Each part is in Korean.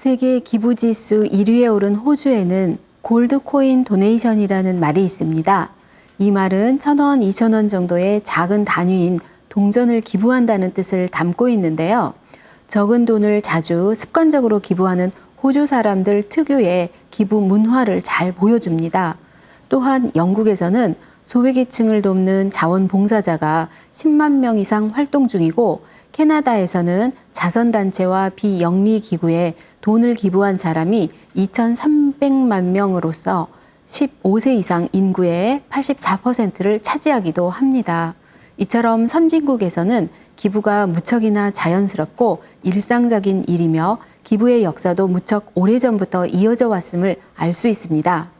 세계 기부지수 1위에 오른 호주에는 골드코인 도네이션이라는 말이 있습니다. 이 말은 천원, 이천 원 정도의 작은 단위인 동전을 기부한다는 뜻을 담고 있는데요. 적은 돈을 자주 습관적으로 기부하는 호주 사람들 특유의 기부 문화를 잘 보여줍니다. 또한 영국에서는 소외계층을 돕는 자원봉사자가 10만 명 이상 활동 중이고 캐나다에서는 자선단체와 비영리기구에 돈을 기부한 사람이 2,300만 명으로서 15세 이상 인구의 84%를 차지하기도 합니다. 이처럼 선진국에서는 기부가 무척이나 자연스럽고 일상적인 일이며 기부의 역사도 무척 오래전부터 이어져 왔음을 알 수 있습니다.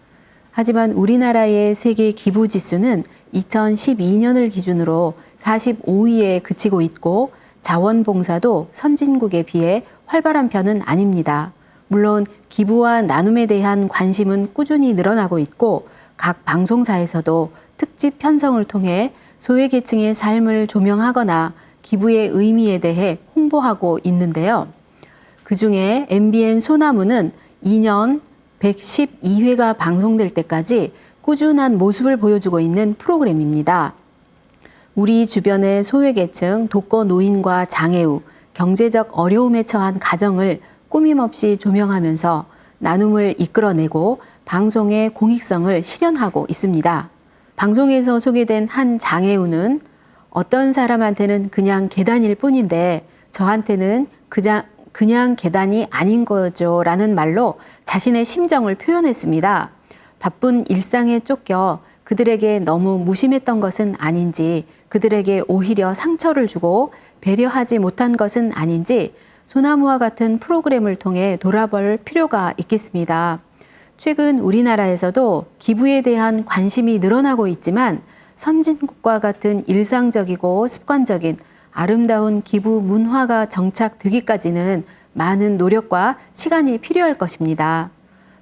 하지만 우리나라의 세계 기부 지수는 2012년을 기준으로 45위에 그치고 있고 자원봉사도 선진국에 비해 활발한 편은 아닙니다. 물론 기부와 나눔에 대한 관심은 꾸준히 늘어나고 있고 각 방송사에서도 특집 편성을 통해 소외계층의 삶을 조명하거나 기부의 의미에 대해 홍보하고 있는데요. 그 중에 MBN 소나무는 2년 112회가 방송될 때까지 꾸준한 모습을 보여주고 있는 프로그램입니다. 우리 주변의 소외계층, 독거 노인과 장애우, 경제적 어려움에 처한 가정을 꾸밈없이 조명하면서 나눔을 이끌어내고 방송의 공익성을 실현하고 있습니다. 방송에서 소개된 한 장애우는 어떤 사람한테는 그냥 계단일 뿐인데 저한테는 그냥, 그냥 계단이 아닌 거죠 라는 말로 자신의 심정을 표현했습니다. 바쁜 일상에 쫓겨 그들에게 너무 무심했던 것은 아닌지 그들에게 오히려 상처를 주고 배려하지 못한 것은 아닌지 소나무와 같은 프로그램을 통해 돌아볼 필요가 있겠습니다. 최근 우리나라에서도 기부에 대한 관심이 늘어나고 있지만 선진국과 같은 일상적이고 습관적인 아름다운 기부 문화가 정착되기까지는 많은 노력과 시간이 필요할 것입니다.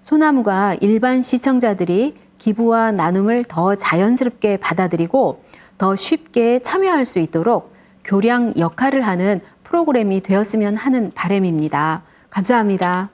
소나무가 일반 시청자들이 기부와 나눔을 더 자연스럽게 받아들이고 더 쉽게 참여할 수 있도록 교량 역할을 하는 프로그램이 되었으면 하는 바람입니다. 감사합니다.